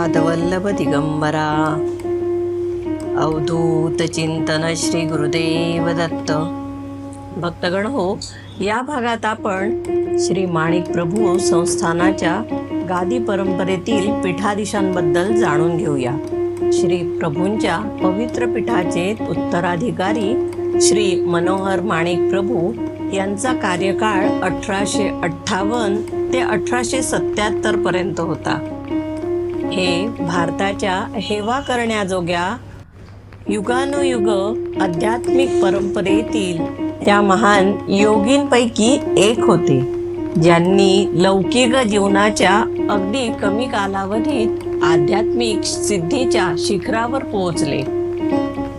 श्रीपादवल्लभ दिगंबरा अवधूत चिंतन श्री गुरुदेव दत्त भक्तगण हो या भागात आपण श्री माणिक प्रभू संस्थानाच्या गादी परंपरेतील पीठाधीशांबद्दल जाणून घेऊया. श्री प्रभूंच्या पवित्र पीठाचे उत्तराधिकारी श्री मनोहर माणिक प्रभू यांचा कार्यकाळ अठराशे अठ्ठावन्न ते अठराशे सत्याहत्तरपर्यंत होता. हे भारताच्या हेवा करण्याजोग्या युगानुयुग आध्यात्मिक परंपरेतील त्या महान योगींपैकी एक होते ज्यांनी लौकिक जीवनाच्या अगदी कमी कालावधीत आध्यात्मिक सिद्धीच्या शिखरावर पोहोचले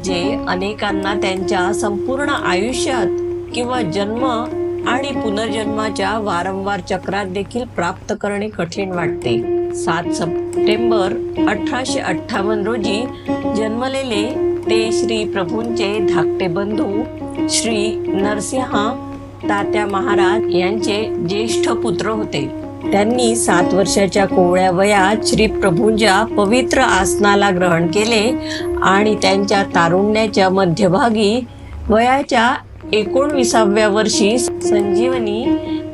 जे अनेकांना त्यांच्या संपूर्ण आयुष्यात किंवा जन्म आणि पुनर्जन्माच्या वारंवार चक्रात देखील प्राप्त करणे कठीण वाटते. सात सप्टेंबर अठराशे अठ्ठावन्न रोजी जन्मलेले ते श्री प्रभूंचे धाकटे बंधू श्री नरसिंहा तात्या महाराज यांचे ज्येष्ठ पुत्र होते. त्यांनी सात वर्षाच्या कोवळ्या वयात श्री प्रभूंच्या पवित्र आसनाला ग्रहण केले आणि त्यांच्या तारुण्याच्या मध्यभागी वयाच्या एकोणविसाव्या वर्षी संजीवनी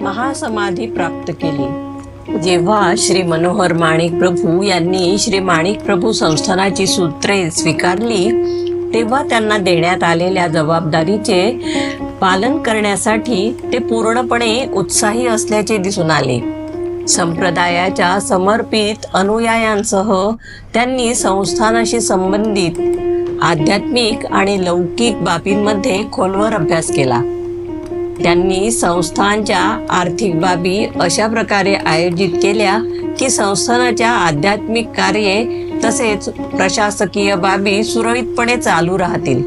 महासमाधी प्राप्त केली. जेव्हा श्री मनोहर माणिक प्रभू यांनी श्री माणिक प्रभू संस्थानाची सूत्रे स्वीकारली तेव्हा त्यांना देण्यात आलेल्या जबाबदारीचे पालन करण्यासाठी ते पूर्णपणे उत्साही असल्याचे दिसून आले. संप्रदायाच्या समर्पित अनुयायांसह त्यांनी संस्थानाशी संबंधित आध्यात्मिक आणि लौकिक बाबींमध्ये खोलवर अभ्यास केला. त्यांनी संस्थांच्या आर्थिक बाबी अशा प्रकारे आयोजित केल्या की संस्थानाच्या आध्यात्मिक कार्ये तसेच प्रशासकीय बाबी सुरळीतपणे चालू राहतील.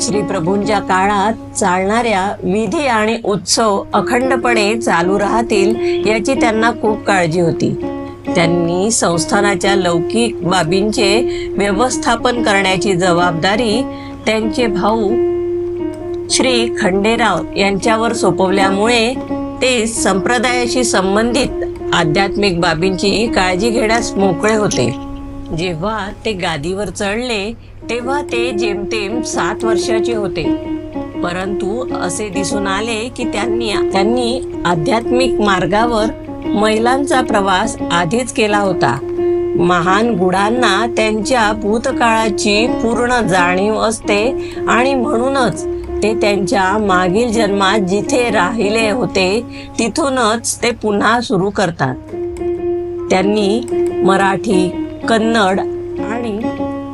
श्री प्रभूंच्या काळात चालणाऱ्या विधी आणि उत्सव अखंडपणे चालू राहतील याची त्यांना खूप काळजी होती. त्यांनी संस्थानाच्या लौकिक बाबींचे व्यवस्थापन करण्याची जबाबदारी त्यांचे भाऊ श्री खंडेराव यांच्यावर सोपवल्यामुळे ते संप्रदायाशी संबंधित आध्यात्मिक बाबींची काळजी घेण्यास मोकळे होते. जेव्हा ते गादीवर चढले तेव्हा ते जेमतेम सात वर्षाचे होते. परंतु असे दिसून आले की त्यांनी त्यांनी आध्यात्मिक मार्गावर महिलांचा प्रवास आधीच केला होता. महान गुणांना त्यांच्या भूतकाळाची पूर्ण जाणीव असते आणि म्हणूनच ते त्यांच्या मागील जन्मात जिथे राहिले होते तिथूनच ते पुन्हा सुरू करतात. त्यांनी मराठी कन्नड आणि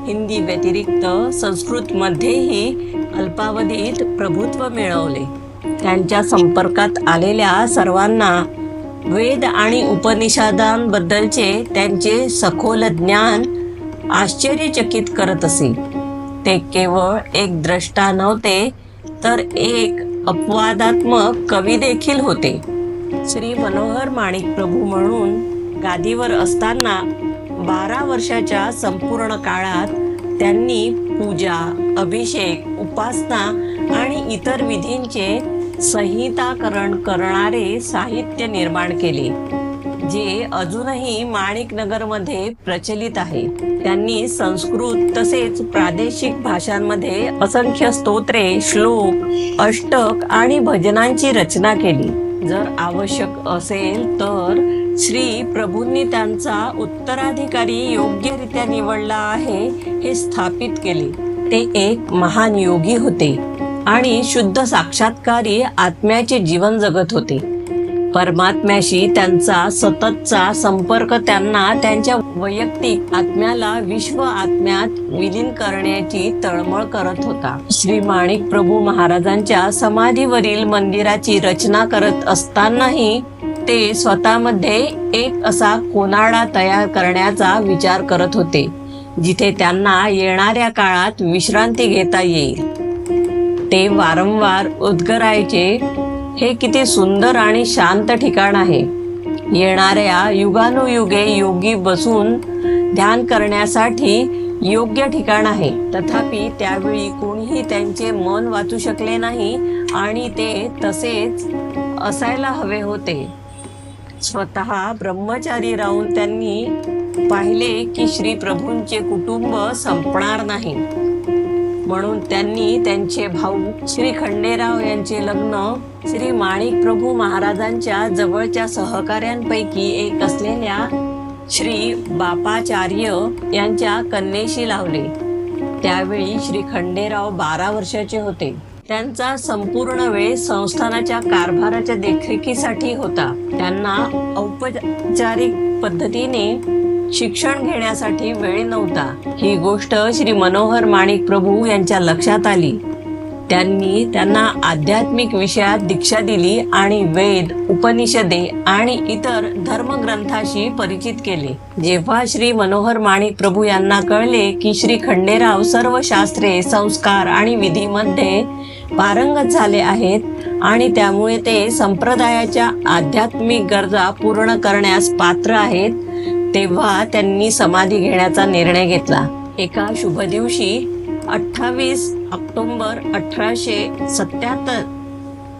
हिंदी व्यतिरिक्त संस्कृतमध्येही अल्पावधीत प्रभुत्व मिळवले. त्यांच्या संपर्कात आलेल्या सर्वांना वेद आणि उपनिषदांबद्दलचे त्यांचे सखोल ज्ञान आश्चर्यचकित करत असे. ते केवळ एक द्रष्टा नव्हते तर एक अपवादात्मक कवी देखील होते. श्री मनोहर माणिक प्रभू म्हणून गादीवर असताना बारा वर्षाच्या संपूर्ण काळात त्यांनी पूजा अभिषेक उपासना आणि इतर विधींचे संहिताकरण करणारे साहित्य निर्माण केले. जे अजूनही माणिकनगरमध्ये प्रचलित आहे त्यांनी संस्कृत तसेच प्रादेशिक भाषांमध्ये असंख्य स्तोत्रे श्लोक अष्टक आणि भजनांची रचना केली. जर आवश्यक असेल तर श्री प्रभूंनी त्यांचा उत्तराधिकारी योग्यरित्या निवडला आहे हे स्थापित केले. ते एक महान योगी होते आणि शुद्ध साक्षात्कारी आत्म्याचे जीवन जगत होते. परमात्म्याशी त्यांचा सततचा संपर्क त्यांना त्यांच्या वैयक्तिक आत्म्याला विश्व आत्म्यात विलीन करण्याची तळमळ करत होता. श्री माणिक प्रभू महाराजांच्या समाधीवरील मंदिराची रचना करत असतानाही ते स्वतःमध्ये एक असा कोनाडा तयार करण्याचा विचार करत होते जिथे त्यांना येणाऱ्या काळात विश्रांती घेता येईल. ते वारंवार उद्गरायचे हे किती सुंदर आणि शांत ठिकाण आहे. येणाऱ्या युगानुयुगे योगी बसून ध्यान करण्यासाठी योग्य ठिकाण आहे. तथापि त्यावेळी कोणीही त्यांचे मन वाचू शकले नाही आणि ते तसेच असायला हवे होते. स्वतः ब्रह्मचारी राहून त्यांनी पाहिले की श्री प्रभूंचे कुटुंब संपणार नाही. म्हणून त्यांनी त्यांचे भाऊ श्री खंडेराव यांचे लग्न श्री माणिक प्रभू महाराजांच्या जवळच्या सहकाऱ्यांपैकी एक असलेल्या श्री बापाचार्य यांच्या कन्येशी लावले. त्यावेळी श्री खंडेराव बारा वर्षाचे होते. त्यांचा संपूर्ण वेळ संस्थानाच्या कारभाराच्या देखरेखीसाठी होता. त्यांना औपचारिक पद्धतीने शिक्षण घेण्यासाठी वेळ नव्हता. ही गोष्ट श्री मनोहर माणिक प्रभू यांच्या लक्षात आली. त्यांनी त्यांना आध्यात्मिक विषयात दीक्षा दिली आणि वेद उपनिषदे आणि इतर धर्मग्रंथाशी परिचित केले. जेव्हा श्री मनोहर माणिक प्रभू यांना कळले की श्री खंडेराव सर्व शास्त्रे संस्कार आणि विधीमध्ये पारंगत झाले आहेत आणि त्यामुळे ते संप्रदायाच्या आध्यात्मिक गरजा पूर्ण करण्यास पात्र आहेत तेव्हा त्यांनी समाधी घेण्याचा निर्णय घेतला. एका शुभ दिवशी अठ्ठावीस ऑक्टोंबर अठराशे सत्याहत्तर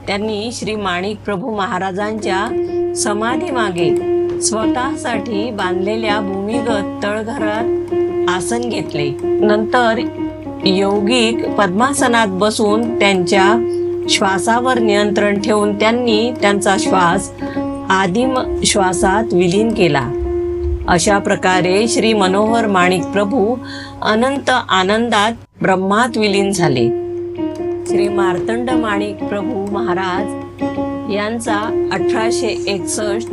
त्यांनी श्री माणिक प्रभू महाराजांच्या समाधी मागे स्वतःसाठी बांधलेल्या भूमिगत तळघरात आसन घेतले. नंतर यौगिक पद्मासनात बसून त्यांच्या श्वासावर नियंत्रण ठेवून त्यांनी त्यांचा श्वास आदिम श्वासात विलीन केला. अशा प्रकारे श्री मनोहर माणिक प्रभू अनंत आनंदात ब्रह्मात विलीन झाले. श्री मार्तंड माणिक प्रभू महाराज यांचा अठराशे एकसष्ट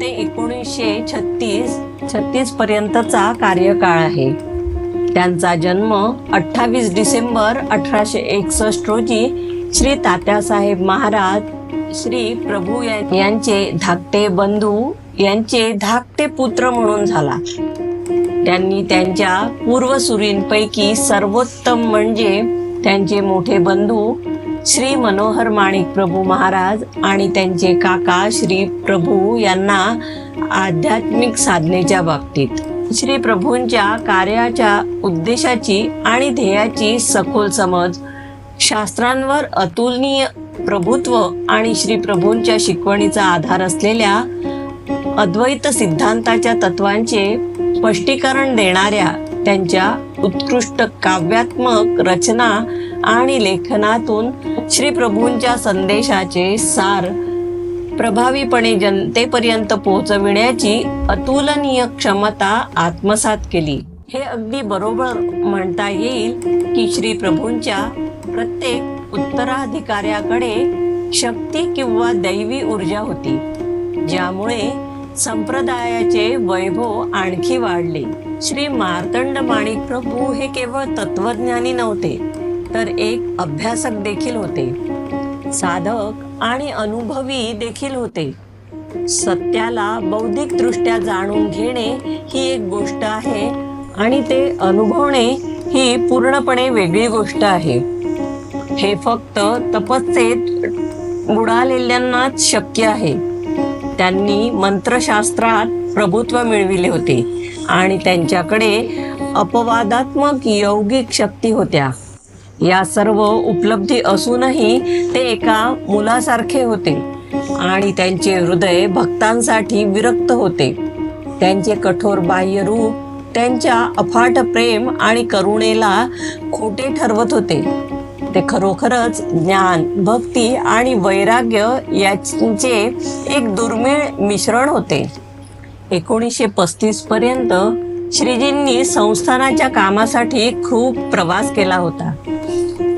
ते एकोणीसशे छत्तीस छत्तीस पर्यंतचा कार्यकाळ आहे. त्यांचा जन्म अठ्ठावीस डिसेंबर अठराशे एकसष्ट रोजी श्री तात्यासाहेब महाराज श्री प्रभू यांचे धाकटे बंधू यांचे धाकटे पुत्र म्हणून झाला. त्यांनी त्यांच्या पूर्वसुरींपैकी सर्वोत्तम म्हणजे त्यांचे मोठे बंधू श्री मनोहर माणिक प्रभू महाराज आणि त्यांचे काका श्री प्रभू यांना आध्यात्मिक साधनेच्या बाबतीत. श्री प्रभूंच्या कार्याच्या उद्देशाची आणि ध्येयाची सखोल समज शास्त्रांवर अतुलनीय प्रभुत्व आणि श्री प्रभूंच्या शिकवणीचा आधार असलेल्या अद्वैत सिद्धांताच्या तत्वांचे स्पष्टीकरण देणाऱ्या त्यांच्या उत्कृष्ट काव्यात्मक रचना आणि लेखनातून श्री प्रभूंच्या संदेशाचे सार प्रभावीपणे जनतेपर्यंत पोहोचविण्याची अतुलनीय क्षमता आत्मसात केली. हे अगदी बरोबर म्हणता येईल की श्री प्रभूंच्या प्रत्येक उत्तराधिकाऱ्याकडे शक्ती किंवा दैवी ऊर्जा होती ज्यामुळे संप्रदायाचे वैभव आणखी वाढले. श्री मार्तंड माणिक प्रभू हे केवळ तत्वज्ञानी नव्हते तर एक अभ्यासक देखील होते. साधक आणि अनुभवी देखील होते. सत्याला बौद्धिक दृष्ट्या जाणून घेणे ही एक गोष्ट आहे आणि ते अनुभवणे ही पूर्णपणे वेगळी गोष्ट आहे. हे फक्त तपस्येत बुडालेल्यांनाच शक्य आहे. त्यांनी मंत्रशास्त्रात प्रभुत्व मिळविले होते. आणि त्यांच्याकडे अपवादात्मक यौगिक शक्ती होत्या. या सर्व उपलब्धी असूनही ते एका मुलासारखे होते आणि त्यांचे हृदय भक्तांसाठी विरक्त होते. त्यांचे कठोर बाह्य रूप त्यांच्या अफाट प्रेम आणि करुणेला खोटे ठरवत होते. ते खरोखरच ज्ञान भक्ती आणि वैराग्य याचे एक दुर्मिळ मिश्रण होते. एकोणीसशे पस्तीस पर्यंत श्रीजींनी संस्थानाच्या कामासाठी खूप प्रवास केला होता.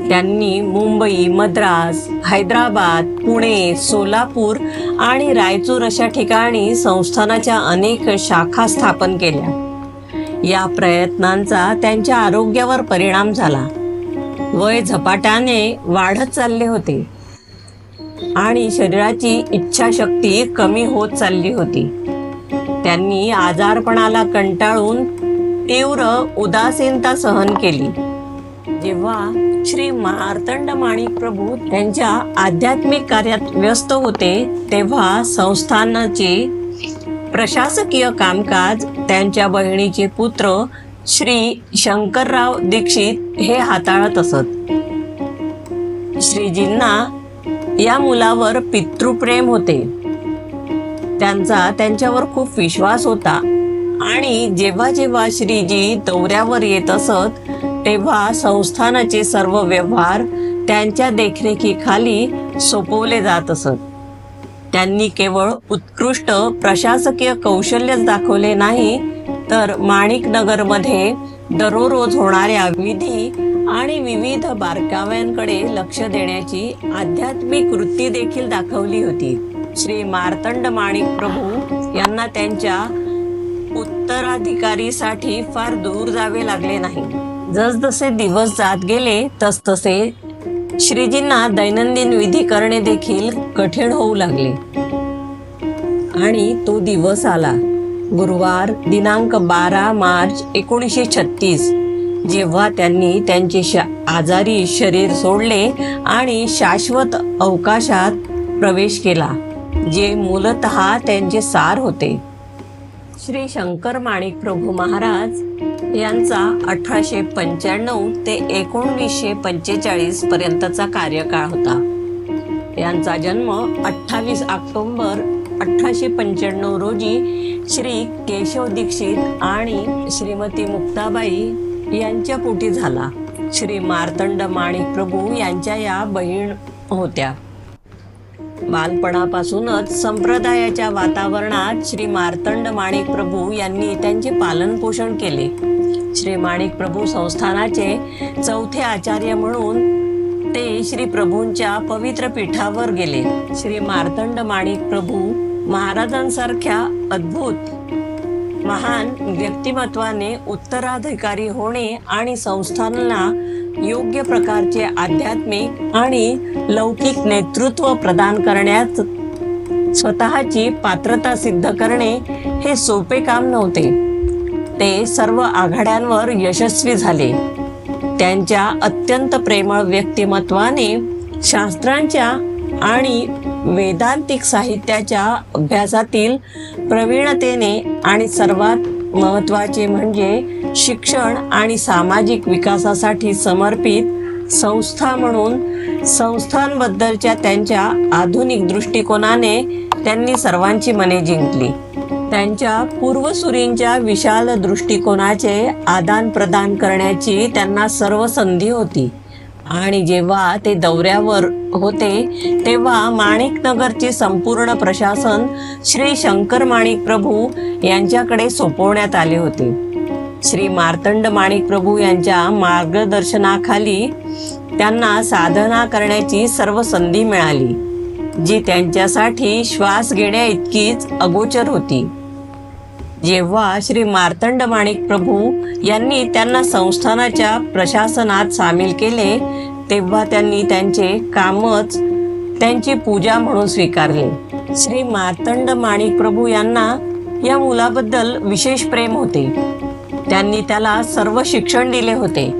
त्यांनी मुंबई मद्रास हैदराबाद पुणे सोलापूर आणि रायचूर अशा ठिकाणी संस्थानाच्या अनेक शाखा स्थापन केल्या. या प्रयत्नांचा त्यांच्या आरोग्यावर परिणाम झाला. वय झपाट्याने वाढत चालले होते. आणि शरीराची इच्छाशक्ती कमी होत चालली होती. त्यांनी आजारपणाला कंटाळून तीव्र उदासीनता सहन केली. जेव्हा श्री मार्तंड माणिक प्रभू त्यांच्या आध्यात्मिक कार्यात व्यस्त होते तेव्हा संस्थानाचे प्रशासकीय कामकाज त्यांच्या बहिणीचे पुत्र श्री शंकरराव दीक्षित हे हाताळत असत. श्रीजींना या मुलावर पितृप्रेम होते. त्यांचा त्यांच्यावर खूप विश्वास होता. आणि जेव्हा जेव्हा श्रीजी दौऱ्यावर येत असत तेव्हा संस्थानाचे सर्व व्यवहार त्यांच्या देखरेखीखाली सोपवले जात असत. त्यांनी केवळ उत्कृष्ट प्रशासकीय कौशल्यच दाखवले नाही तर माणिकनगरमध्ये दररोज होणाऱ्या विधी आणि विविध बारकाव्यांकडे लक्ष देण्याची आध्यात्मिक वृत्ती देखील दाखवली होती. श्री मार्तंड माणिक प्रभू यांना त्यांच्या उत्तराधिकारीसाठी फार दूर जावे लागले नाही. जसजसे दिवस जात गेले तसतसे श्रीजींना दैनंदिन विधी करणे देखील कठीण होऊ लागले. आणि तो दिवस आला. गुरुवार दिनांक बारा मार्च एकोणीसशे छत्तीस. जेव्हा त्यांनी त्यांचे शा आजारी शरीर सोडले आणि शाश्वत अवकाशात प्रवेश केला जे मूलत त्यांचे सार होते. श्री शंकर माणिक प्रभू महाराज यांचा अठराशे पंच्याण्णव ते एकोणवीसशे पंचेचाळीस पर्यंतचा कार्यकाळ होता. यांचा जन्म अठ्ठावीस ऑक्टोंबर अठराशे पंच्याण्णव रोजी श्री केशव दीक्षित आणि श्रीमती मुक्ताबाई यांच्या पोटी झाला. श्री मार्तंड माणिक प्रभू यांच्या या बहीण होत्या. बालपणापासूनच संप्रदायाच्या वातावरणात श्री मार्तंड माणिक प्रभू यांनी त्यांचे पालन पोषण केले. श्री माणिक प्रभू संस्थानाचे चौथे आचार्य म्हणून ते श्री प्रभूंच्या पवित्र पीठावर गेले. श्री मार्तंड माणिक प्रभू महाराजांसारख्या अद्भुत महान व्यक्तिमत्वाने उत्तराधिकारी होणे आणि संस्थांना योग्य प्रकारचे आध्यात्मिक आणि लौकिक नेतृत्व प्रदान करण्यात स्वतःची पात्रता सिद्ध करणे हे सोपे काम नव्हते. ते सर्व आघाड्यांवर यशस्वी झाले. त्यांच्या अत्यंत प्रेमळ व्यक्तिमत्वाने शास्त्रांच्या आणि वेदांतिक साहित्याच्या अभ्यासातील प्रवीणतेने आणि सर्वात महत्त्वाचे म्हणजे शिक्षण आणि सामाजिक विकासासाठी समर्पित संस्था म्हणून संस्थांबद्दलच्या त्यांच्या आधुनिक दृष्टिकोनाने त्यांनी सर्वांची मने जिंकली. त्यांच्या पूर्वसुरींच्या विशाल दृष्टिकोनाचे आदान प्रदान करण्याची त्यांना सर्व संधी होती. आणि जेव्हा ते दौऱ्यावर होते तेव्हा माणिकनगरचे संपूर्ण प्रशासन श्री शंकर माणिक प्रभू यांच्याकडे सोपवण्यात आले होते. श्री मार्तंड माणिक प्रभू यांच्या मार्गदर्शनाखाली त्यांना साधना करण्याची सर्व संधी मिळाली जी त्यांच्यासाठी श्वास घेण्या इतकीच अगोचर होती. जेव्हा श्री मार्तंड माणिक प्रभू यांनी त्यांना संस्थानाच्या प्रशासनात सामील केले तेव्हा त्यांनी त्यांचे कामच त्यांची पूजा म्हणून स्वीकारले. श्री मार्तंड माणिक प्रभू यांना या मुलाबद्दल विशेष प्रेम होते. त्यांनी त्याला सर्व शिक्षण दिले होते.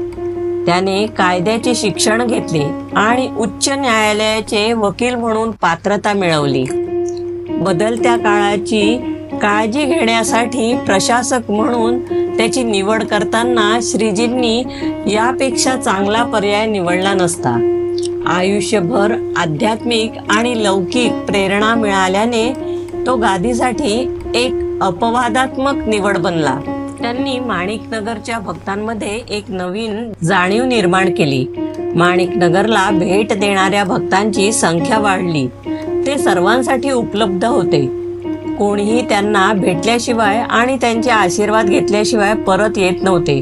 त्याने कायद्याचे शिक्षण घेतले आणि उच्च न्यायालयाचे वकील म्हणून पात्रता मिळवली. बदलत्या काळाची काळजी घेण्यासाठी प्रशासक म्हणून त्याची निवड करताना श्रीजींनी यापेक्षा चांगला पर्याय निवडला नसता. आयुष्यभर आध्यात्मिक आणि लौकिक प्रेरणा मिळाल्याने तो गादीसाठी एक अपवादात्मक निवड बनला. त्यांनी माणिकनगरच्या भक्तांमध्ये एक नवीन जाणीव निर्माण केली. माणिकनगरला भेट देणाऱ्या भक्तांची संख्या वाढली. ते सर्वांसाठी उपलब्ध होते. कोणीही त्यांना भेटल्याशिवाय आणि त्यांचे आशीर्वाद घेतल्याशिवाय परत येत नव्हते.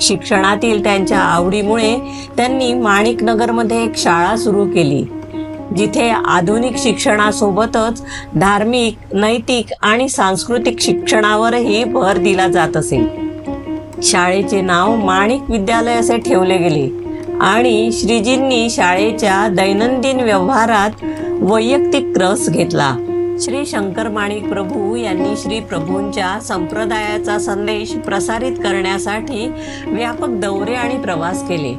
शिक्षणातील त्यांच्या आवडीमुळे त्यांनी माणिकनगरमध्ये एक शाळा सुरू केली जिथे आधुनिक शिक्षणासोबतच धार्मिक नैतिक आणि सांस्कृतिक शिक्षणावरही भर दिला जात असे. शाळेचे नाव माणिक विद्यालय असे ठेवले गेले आणि श्रीजींनी शाळेच्या दैनंदिन व्यवहारात वैयक्तिक रस घेतला. श्री शंकर माणिक प्रभू यांनी श्री प्रभूंच्या संप्रदायाचा संदेश प्रसारित करण्यासाठी व्यापक दौरे आणि प्रवास केले.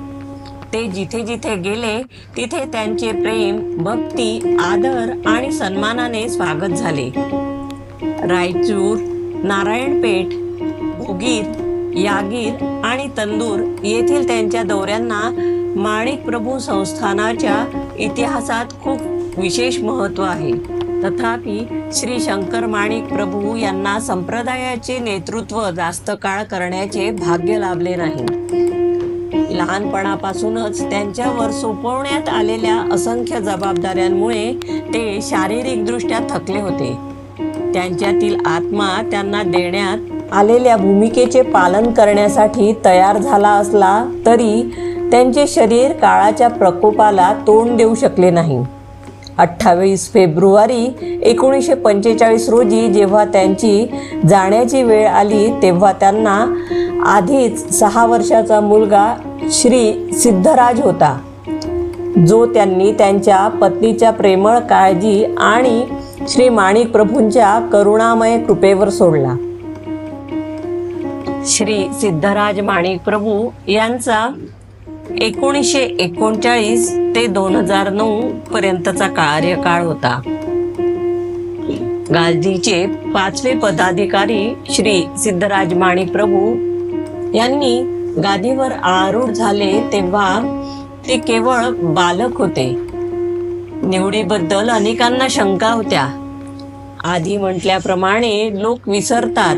ते जिथे जिथे गेले तिथे त्यांचे प्रेम भक्ती आदर आणि सन्मानाने स्वागत झाले. रायचूर नारायणपेठ उगीर यागीर आणि तंदूर येथील त्यांच्या दौऱ्यांना माणिक प्रभू संस्थानाच्या इतिहासात खूप विशेष महत्त्व आहे. तथापि श्री शंकर माणिक प्रभू यांना संप्रदायाचे नेतृत्व जास्त काळ करण्याचे भाग्य लाभले नाही. लहानपणापासूनच त्यांच्यावर सोपवण्यात आलेल्या असंख्य जबाबदाऱ्यांमुळे ते शारीरिकदृष्ट्या थकले होते. त्यांच्यातील आत्मा त्यांना देण्यात आलेल्या भूमिकेचे पालन करण्यासाठी तयार झाला असला तरी त्यांचे शरीर काळाच्या प्रकोपाला तोंड देऊ शकले नाही. अठ्ठावीस फेब्रुवारी एकोणीसशे पंचेचाळीस रोजी जेव्हा त्यांची जाण्याची वेळ आली तेव्हा त्यांना आधीच सहा वर्षाचा मुलगा श्री सिद्धराज होता जो त्यांनी त्यांच्या पत्नीच्या प्रेमळ काळजी आणि श्री माणिक प्रभूंच्या करुणामय कृपेवर सोडला. श्री सिद्धराज माणिक प्रभू यांचा एकोणीसशे एकोणचाळीस ते दोन हजार नऊ पर्यंतचा कार्यकाळ होता. गांधीचे पाचवे पदाधिकारी श्री सिद्धराज माणिक प्रभू यांनी गादीवर आरूढ झाले तेव्हा ते केवळ बालक होते. निवडीबद्दल अनेकांना शंका होत्या. आधी म्हटल्याप्रमाणे लोक विसरतात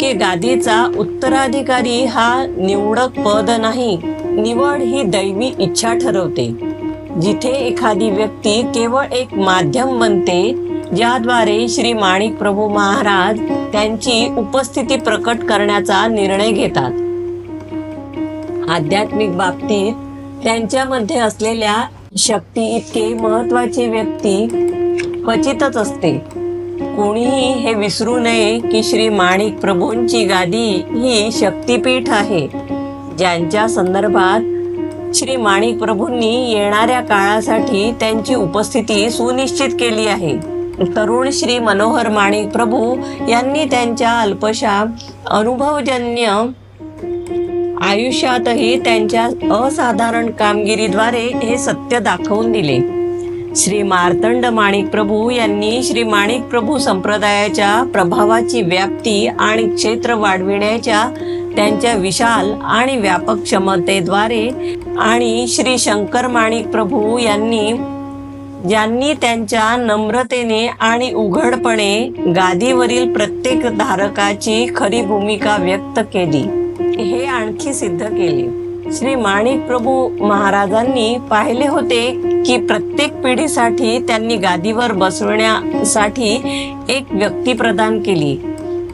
की गादीचा उत्तराधिकारी हा निवडक पद नाही निवड ही दैवी इच्छा ठरवते. जिथे एखादी व्यक्ती केवळ एक माध्यम बनते ज्याद्वारे श्री माणिक प्रभू महाराज त्यांची उपस्थिती प्रकट करण्याचा निर्णय घेतात. आध्यात्मिक बाबतीत त्यांच्यामध्ये असलेल्या शक्ती इतके महत्वाची व्यक्ती क्वचितच असते. कोणीही हे विसरू नये की श्री माणिक प्रभूंची गादी ही शक्तीपीठ आहे. ज्यांच्या संदर्भात श्री माणिक प्रभूंनी येणाऱ्या काळासाठी त्यांची उपस्थिती सुनिश्चित केली आहे. तरुण श्री मनोहर माणिक प्रभू यांनी त्यांच्या अल्पशा अनुभवजन्य आयुष्यातही त्यांच्या असाधारण कामगिरीद्वारे हे सत्य दाखवून दिले. श्री मार्तंड माणिक प्रभू यांनी श्री माणिक प्रभू संप्रदायाच्या प्रभावाची व्याप्ती आणि क्षेत्र वाढविण्याच्या त्यांच्या विशाल आणि व्यापक क्षमतेद्वारे आणि श्री शंकर माणिक प्रभू यांनी ज्यांनी त्यांच्या नम्रतेने आणि उघडपणे गादीवरील प्रत्येक धारकाची खरी भूमिका व्यक्त केली हे आणखी सिद्ध केले. श्री माणिक प्रभू महाराजांनी पाहिले होते की प्रत्येक पिढीसाठी त्यांनी गादीवर बसवण्यासाठी एक व्यक्ती प्रदान केली.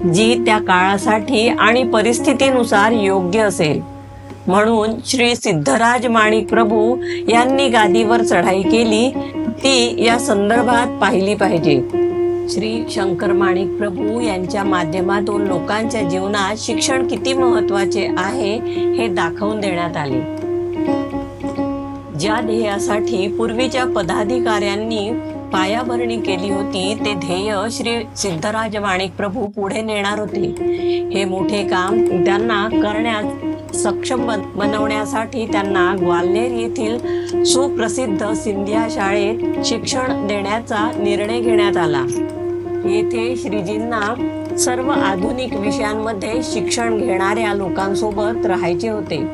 जी त्या काळासाठी आणि परिस्थितीनुसार योग्य असेल. म्हणून श्री सिद्धराज माणिक प्रभू यांनी गादीवर चढाई केली ती या संदर्भात पाहिली पाहिजे. श्री शंकर माणिक प्रभू यांच्या माध्यमातून लोकांच्या जीवनात शिक्षण किती महत्त्वाचे आहे हे दाखवून देण्यात आले. ज्या ध्येयासाठी पूर्वीच्या पदाधिकाऱ्यांनी पायाभरणी केली होती ते ध्येय श्री सिद्धराज माणिक प्रभू पुढे नेणार होते. हे मोठे काम त्यांना करण्यात सक्षम बन- बनवण्यासाठी त्यांना ग्वाल्हेर येथील सुप्रसिद्ध सिंधिया शाळेत शिक्षण देण्याचा निर्णय घेण्यात आला. येथे श्रीजींना सर्व आधुनिक विषयांमध्ये शिक्षण घेणाऱ्या लोकांसोबत राहायचे होते.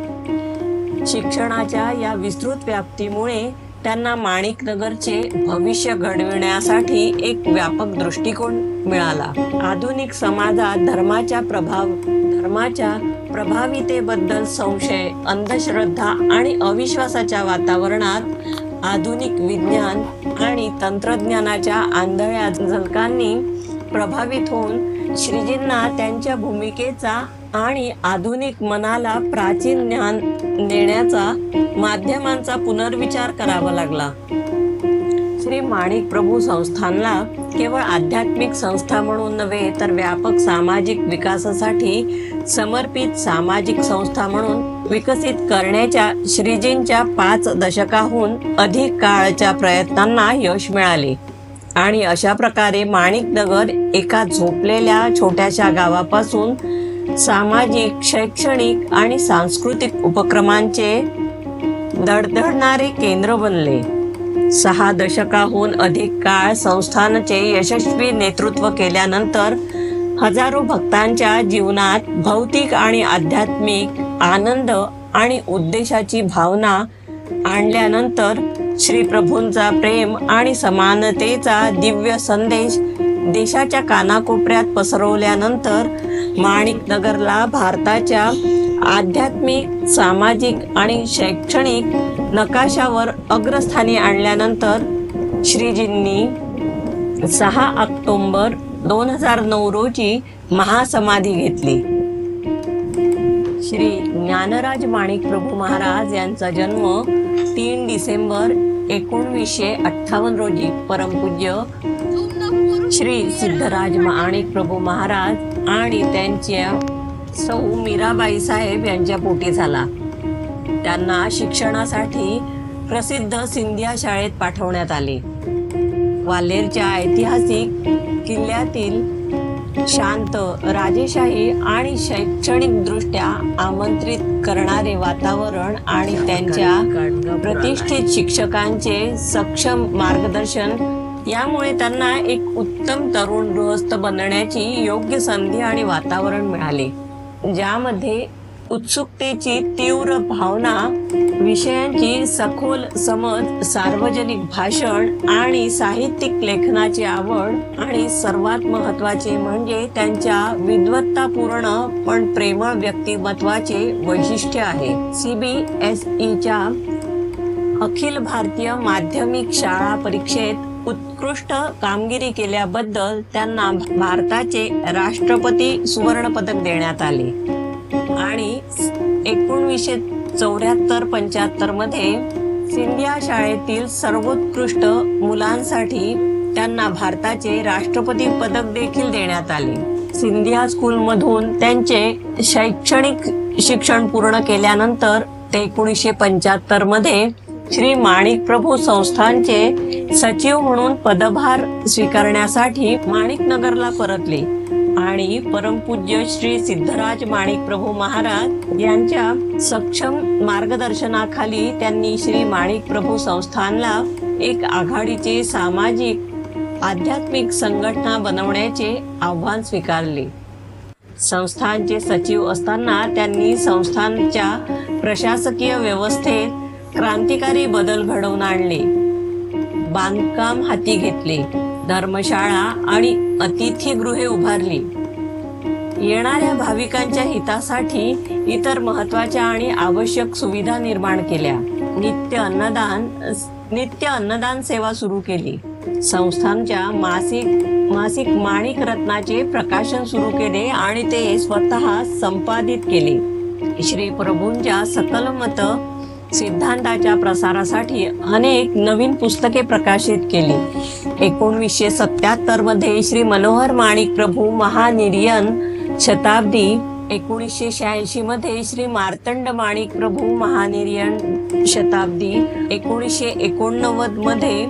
शिक्षणाच्या या विस्तृत व्याप्तीमुळे त्यांना माणिकनगरचे भविष्य घडविण्यासाठी एक व्यापक दृष्टिकोन मिळाला. आधुनिक समाजात धर्माच्या प्रभाव धर्माच्या प्रभावितेबद्दल संशय अंधश्रद्धा आणि अविश्वासाच्या वातावरणात आधुनिक विज्ञान आणि तंत्रज्ञानाच्या आंधळ्या झलकांनी प्रभावित होऊन श्रीजींना त्यांच्या भूमिकेचा आणि आधुनिक मनाला प्राचीन ज्ञान देण्याचा माध्यमांचा पुनर्विचार करावा लागला. श्री माणिक प्रभू संस्थानला केवळ आध्यात्मिक संस्था म्हणून नव्हे तर व्यापक सामाजिक विकासासाठी समर्पित सामाजिक संस्था म्हणून विकसित करण्याच्या श्रीजींच्या पाच दशकाहून अधिक काळच्या प्रयत्नांना यश मिळाले. आणि अशा प्रकारे माणिकनगर एका झोपलेल्या छोट्याशा गावापासून सामाजिक शैक्षणिक आणि सांस्कृतिक उपक्रमांचे धडधडणारे केंद्र बनले. सहा दशकाहून अधिक काळ संस्थानचे यशस्वी नेतृत्व केल्यानंतर हजारो भक्तांच्या जीवनात भौतिक आणि आध्यात्मिक आनंद आणि उद्देशाची भावना आणल्यानंतर श्रीप्रभूंचा प्रेम आणि समानतेचा दिव्य संदेश देशाच्या कानाकोपऱ्यात पसरवल्यानंतर माणिकनगरला भारताच्या आध्यात्मिक सामाजिक आणि शैक्षणिक नकाशावर अग्रस्थानी आणल्यानंतर श्रीजींनी सहा ऑक्टोंबर दोन हजार नऊ रोजी महासमाधी घेतली. श्री ज्ञानराज माणिक प्रभू महाराज यांचा जन्म तीन डिसेंबर एकोणवीसशे अठ्ठावन्न रोजी परमपूज्य श्री सिद्धराज माणिक प्रभू महाराज आणि त्यांच्या सौ मीराबाई साहेब यांच्या पोटी झाला. त्यांना शिक्षणासाठी प्रसिद्ध सिंधिया शाळेत पाठवण्यात आले. ग्वाल्हेरच्या ऐतिहासिक किल्ल्यातील शांत राजेशाही आणि शैक्षणिक दृष्ट्या आमंत्रित करणारे वातावरण आणि त्यांच्या प्रतिष्ठित शिक्षकांचे सक्षम मार्गदर्शन यामुळे त्यांना एक उत्तम तरुण गृहस्थ बनण्याची योग्य संधी आणि वातावरण मिळाले ज्यामध्ये उत्सुकतेची तीव्र भावना विषयांची सखोल समज सार्वजनिक भाषण आणि साहित्यिक लेखनाची आवड आणि सर्वात महत्त्वाचे म्हणजे त्यांच्या विद्वत्तापूर्ण पण प्रेमळ व्यक्तिमत्वाचे वैशिष्ट्य आहे. सी बी एस ईच्या अखिल भारतीय माध्यमिक शाळा परीक्षेत उत्कृष्ट कामगिरी केल्याबद्दल त्यांना भारताचे राष्ट्रपती सुवर्ण पदक देण्यात आले. आणि एकोणवीसशे चौऱ्याहत्तर पंच्याहत्तरमध्ये सिंधिया शाळेतील सर्वोत्कृष्ट मुलांसाठी त्यांना भारताचे राष्ट्रपती पदक देखील देण्यात आले. सिंधिया स्कूलमधून त्यांचे शैक्षणिक शिक्षण पूर्ण केल्यानंतर ते एकोणीसशे पंच्याहत्तरमध्ये श्री माणिक प्रभू संस्थानचे सचिव म्हणून पदभार स्वीकारण्यासाठी माणिकनगरला परतले आणि परमपूज्य श्री सिद्धराज माणिक प्रभू महाराज यांच्या सक्षम मार्गदर्शनाखाली त्यांनी श्री माणिक प्रभू संस्थानला एक आघाडीचे सामाजिक आध्यात्मिक संघटना बनवण्याचे आव्हान स्वीकारले. संस्थानचे सचिव असताना त्यांनी संस्थानच्या प्रशासकीय व्यवस्थेत क्रांतिकारी बदल घडवून आणले. बांधकाम हाती घेतले. धर्मशाळा आणि अतिथीगृहे उभारली. येणाऱ्या भाविकांच्या हितासाठी इतर महत्त्वाच्या आणि आवश्यक सुविधा निर्माण केल्या. नित्य अन्नदान नित्य अन्नदान सेवा सुरू केली. संस्थांच्या मासिक मासिक माणिक रत्नाचे प्रकाशन सुरू केले आणि ते स्वतः संपादित केले. श्री प्रभूंच्या सकलमत सिद्धांताच्या प्रसारासाठी अनेक नवीन पुस्तके प्रकाशित केली. एकोणवीसशे सत्याहत्तरमध्ये श्री मनोहर माणिक प्रभू महानिर्यन शताब्दी एकोणीसशे शहाऐंशी मध्ये श्री मार्तंड माणिक प्रभू महानिर्यन शताब्दी एकोणीसशे एकोणनव्वदमध्ये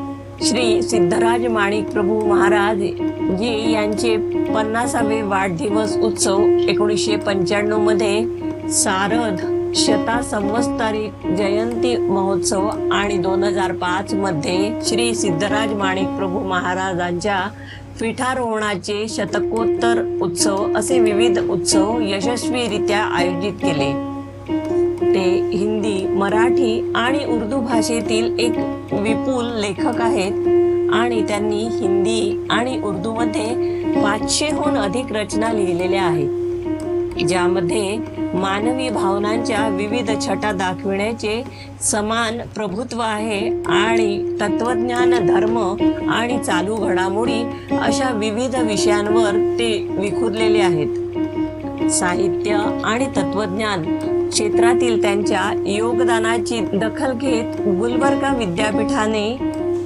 श्री सिद्धराज माणिक प्रभू महाराज जी यांचे पन्नासावे वाढदिवस उत्सव एकोणीसशे पंच्याण्णवमध्ये सारद शता संवत्सरी जयंती महोत्सव आणि दोन हजार पाच मध्ये श्री सिद्धराज माणिक प्रभू महाराजांच्या पीठारोहणाचे शतकोत्तर उत्सव असे विविध उत्सव यशस्वीरित्या आयोजित केले. ते हिंदी मराठी आणि उर्दू भाषेतील एक विपुल लेखक आहेत आणि त्यांनी हिंदी आणि उर्दूमध्ये पाचशेहून अधिक रचना लिहिलेल्या आहेत. ज्यामध्ये मानवी भावनांच्या विविध छटा दाखविण्याचे समान प्रभुत्व आहे आणि तत्वज्ञान धर्म आणि चालू घडामोडी अशा विविध विषयांवर ते विखुरलेले आहेत. साहित्य आणि तत्वज्ञान क्षेत्रातील त्यांच्या योगदानाची दखल घेत गुलबर्गा विद्यापीठाने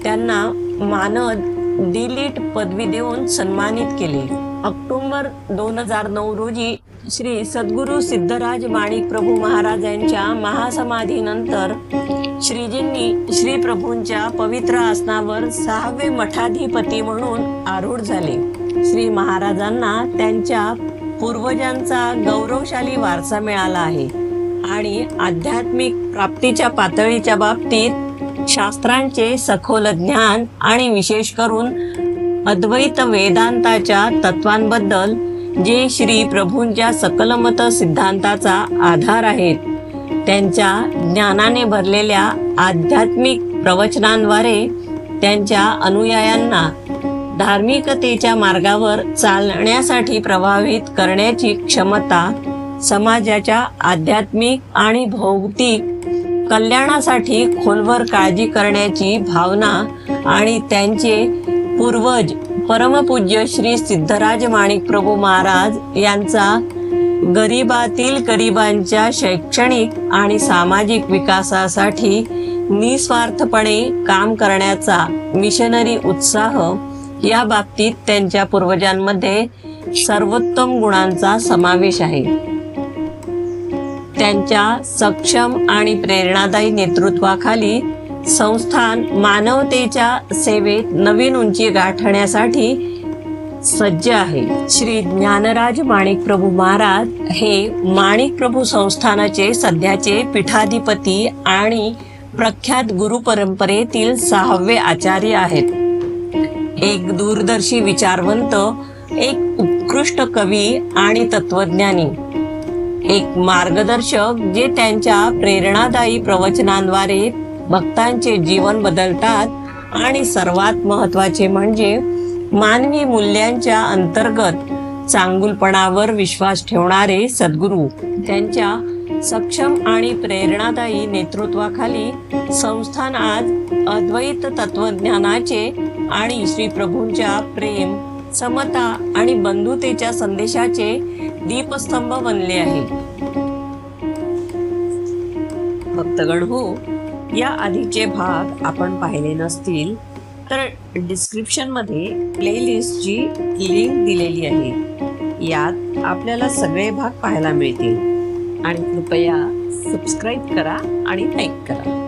त्यांना मानद डिलीट पदवी देऊन सन्मानित केले. ऑक्टोबर दोन हजार नऊ रोजी श्री सद्गुरू सिद्धराज माणिक प्रभू महाराज यांच्या महासमाधीनंतर श्रीजींनी श्री प्रभूंच्या पवित्र आसनावर सहावे मठाधिपती म्हणून आरूढ झाले. श्री महाराजांना त्यांच्या पूर्वजांचा गौरवशाली वारसा मिळाला आहे आणि आध्यात्मिक प्राप्तीच्या पातळीच्या बाबतीत शास्त्रांचे सखोल ज्ञान आणि विशेष करून अद्वैत वेदांताच्या तत्वांबद्दल जे श्री प्रभूंच्या सकलमत सिद्धांताचा आधार आहेत त्यांच्या ज्ञानाने भरलेल्या आध्यात्मिक प्रवचनांद्वारे त्यांच्या अनुयायांना धार्मिकतेच्या मार्गावर चालण्यासाठी प्रभावित करण्याची क्षमता समाजाच्या आध्यात्मिक आणि भौतिक कल्याणासाठी खोलवर काळजी करण्याची भावना आणि त्यांचे पूर्वज परमपूज्य श्री सिद्धराज माणिक प्रभू महाराज यांचा गरिबातील गरिबांच्या शैक्षणिक आणि सामाजिक विकासासाठी निस्वार्थपणे काम करण्याचा मिशनरी उत्साह या बाबतीत त्यांच्या पूर्वजांमध्ये सर्वोत्तम गुणांचा समावेश आहे. त्यांच्या सक्षम आणि प्रेरणादायी नेतृत्वाखाली संस्थान मानवतेच्या सेवेत नवीन उंची गाठण्यासाठी सज्ज आहे. श्री ज्ञानराज माणिक प्रभू महाराज हे माणिक प्रभू संस्थानाचे सध्याचे पीठाधिपती आणि प्रख्यात गुरु परंपरेतील सहावे आचार्य आहेत. एक दूरदर्शी विचारवंत एक उत्कृष्ट कवी आणि तत्वज्ञानी एक मार्गदर्शक जे त्यांच्या प्रेरणादायी प्रवचनांद्वारे भक्तांचे जीवन बदलतात आणि सर्वात महत्त्वाचे म्हणजे मानवी मूल्यांच्या अंतर्गत चांगुलपणावर विश्वास ठेवणारे सद्गुरू. त्यांच्या सक्षम आणि प्रेरणादायी नेतृत्वाखाली संस्थान आज अद्वैत तत्वज्ञानाचे आणि श्रीप्रभूंच्या प्रेम समता आणि बंधुतेच्या संदेशाचे दीपस्तंभ बनले आहे. भक्तगण हो या आधीचे भाग आपण पाहिले नसतील तर डिस्क्रिप्शनमध्ये प्लेलिस्टची लिंक दिलेली आहे. यात आपल्याला सगळे भाग पाहायला मिळतील. आणि कृपया सबस्क्राईब करा आणि लाईक करा.